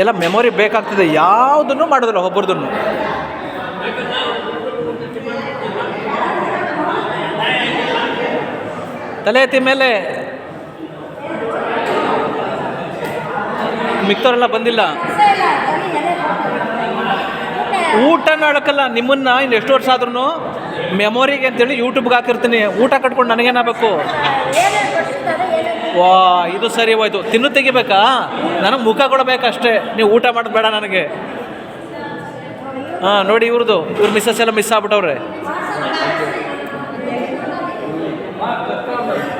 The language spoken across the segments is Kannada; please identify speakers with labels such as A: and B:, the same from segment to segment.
A: ಎಲ್ಲ ಮೆಮೊರಿ ಬೇಕಾಗ್ತದೆ. ಯಾವುದನ್ನು ಮಾಡೋದಿಲ್ಲ, ಒಬ್ಬರದನ್ನು. ತಲೆ ಎತ್ತಿ ಮೇಲೆ. ಮಿಕ್ತವರೆಲ್ಲ ಬಂದಿಲ್ಲ. ಊಟ ಮಾಡೋಕ್ಕಲ್ಲ ನಿಮ್ಮನ್ನ ಇನ್ನು ಎಷ್ಟು ವರ್ಷ ಆದ್ರೂ ಮೆಮೊರಿಗೆ ಅಂತೇಳಿ ಯೂಟ್ಯೂಬ್ಗೆ ಹಾಕಿರ್ತೀನಿ. ಊಟ ಕಟ್ಕೊಂಡು ನನಗೇನಾಗಬೇಕು? ವಾ, ಇದು ಸರಿ ಹೋಯ್ತು. ತಿನ್ನು ತೆಗಿಬೇಕಾ? ನನಗೆ ಮುಖ ಕೊಡಬೇಕಷ್ಟೇ. ನೀವು ಊಟ ಮಾಡೋದು ಬೇಡ ನನಗೆ. ಹಾಂ, ನೋಡಿ ಇವ್ರದ್ದು ಇವ್ರ ಮಿಸ್ಸಸ್ ಎಲ್ಲ ಮಿಸ್ ಆಗ್ಬಿಟ್ಟವ್ರೆ.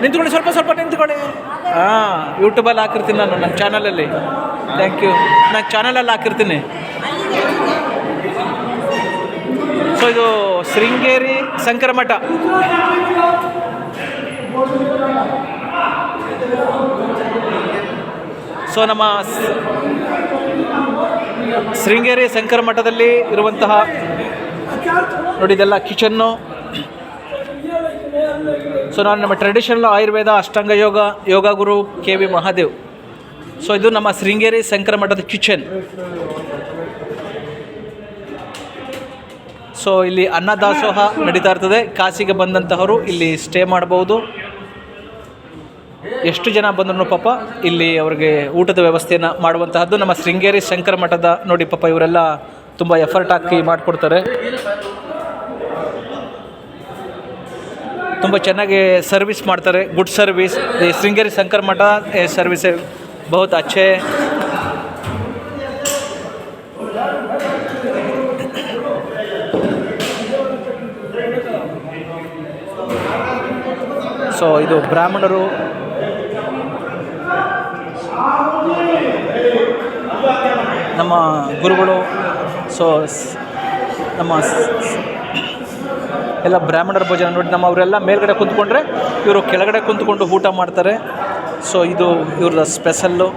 A: ನಿಂತ್ಕೊಳ್ಳಿ, ಸ್ವಲ್ಪ ಸ್ವಲ್ಪ ನಿಂತ್ಕೊಳ್ಳಿ. ಹಾಂ ಯೂಟ್ಯೂಬಲ್ಲಿ ಹಾಕಿರ್ತೀನಿ ನಾನು ನನ್ನ ಚಾನಲಲ್ಲಿ ಥ್ಯಾಂಕ್ ಯು ನಾನು ಚಾನಲಲ್ಲಿ ಹಾಕಿರ್ತೀನಿ. ಸೊ ಇದು ಶೃಂಗೇರಿ ಶಂಕರಮಠ ಸೊ ನಮ್ಮ ಶೃಂಗೇರಿ ಶಂಕರ ಮಠದಲ್ಲಿ ಇರುವಂತಹ ನೋಡಿ ಇದೆಲ್ಲ ಕಿಚನ್ನು. ಸೊ ನಾನು ನಮ್ಮ traditional Ayurveda Ashtanga yoga yoga guru K V Mahadev. So ಇದು ನಮ್ಮ ಶೃಂಗೇರಿ ಶಂಕರ ಮಠದ ಕಿಚನ್. ಸೊ ಇಲ್ಲಿ ಅನ್ನದಾಸೋಹ ನಡೀತಾ ಇರ್ತದೆ. ಕಾಸಿಗೆ ಬಂದಂತಹವರು ಇಲ್ಲಿ ಸ್ಟೇ ಮಾಡಬಹುದು. ಎಷ್ಟು ಜನ ಬಂದ್ರು ಪಾಪ ಇಲ್ಲಿ ಅವ್ರಿಗೆ ಊಟದ ವ್ಯವಸ್ಥೆಯನ್ನು ಮಾಡುವಂತಹದ್ದು ನಮ್ಮ ಶೃಂಗೇರಿ ಶಂಕರ ಮಠದ ನೋಡಿ ಪಾಪ ಇವರೆಲ್ಲ ತುಂಬ ಎಫರ್ಟ್ ಹಾಕಿ ಮಾಡಿಕೊಡ್ತಾರೆ. ತುಂಬ ಚೆನ್ನಾಗಿ ಸರ್ವಿಸ್ ಮಾಡ್ತಾರೆ ಗುಡ್ ಸರ್ವಿಸ್ ಶೃಂಗೇರಿ ಶಂಕರ ಮಠ ಸರ್ವಿಸ್ ಬಹುತ್ ಅಚ್ಚೆ. ಸೊ ಇದು ಬ್ರಾಹ್ಮಣರು ನಮ್ಮ ಗುರುಗಳು ಸೊ, ನಮ್ಮ ಎಲ್ಲ ಬ್ರಾಹ್ಮಣರ ಭೋಜನ ನೋಡಿ ನಮ್ಮ ಅವರೆಲ್ಲ ಮೇಲ್ಗಡೆ ಕುಂತ್ಕೊಂಡ್ರೆ ಇವರು ಕೆಳಗಡೆ ಕುಂತ್ಕೊಂಡು ಊಟ ಮಾಡ್ತಾರೆ. ಸೊ ಇದು ಇವ್ರದ ಸ್ಪೆಷಲ್ಲು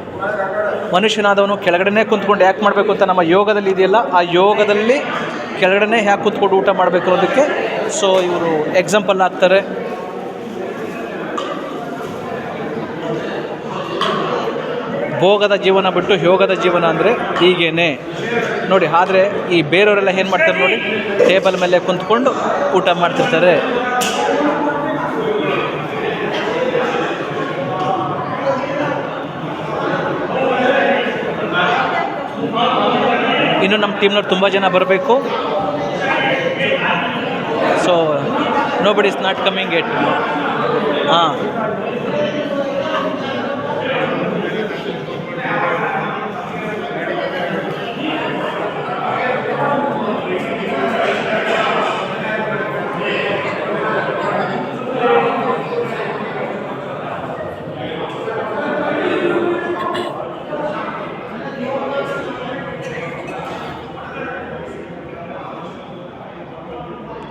A: ಮನುಷ್ಯನಾದವನು ಕೆಳಗಡೆನೇ ಕುಂತ್ಕೊಂಡು ಯಾಕೆ ಮಾಡಬೇಕು ಅಂತ ನಮ್ಮ ಯೋಗದಲ್ಲಿ ಇದೆಯಲ್ಲ, ಆ ಯೋಗದಲ್ಲಿ ಕೆಳಗಡೆನೇ ಯಾಕೆ ಕುತ್ಕೊಂಡು ಊಟ ಮಾಡಬೇಕು ಅನ್ನೋದಕ್ಕೆ ಸೊ ಇವರು ಎಕ್ಸಾಂಪಲ್ ಆಗ್ತಾರೆ. ಭೋಗದ ಜೀವನ ಬಿಟ್ಟು ಯೋಗದ ಜೀವನ ಅಂದರೆ ಹೀಗೇನೆ. ನೋಡಿ, ಆದರೆ ಈ ಬೇರೆಯವರೆಲ್ಲ ಏನು ಮಾಡ್ತಾರೆ ನೋಡಿ, ಟೇಬಲ್ ಮೇಲೆ ಕುಂತ್ಕೊಂಡು ಊಟ ಮಾಡ್ತಿರ್ತಾರೆ. ಇನ್ನು ನಮ್ಮ ಟೀಮ್ನವ್ರು ತುಂಬ ಜನ ಬರಬೇಕು. So nobody is not coming at ಹಾಂ.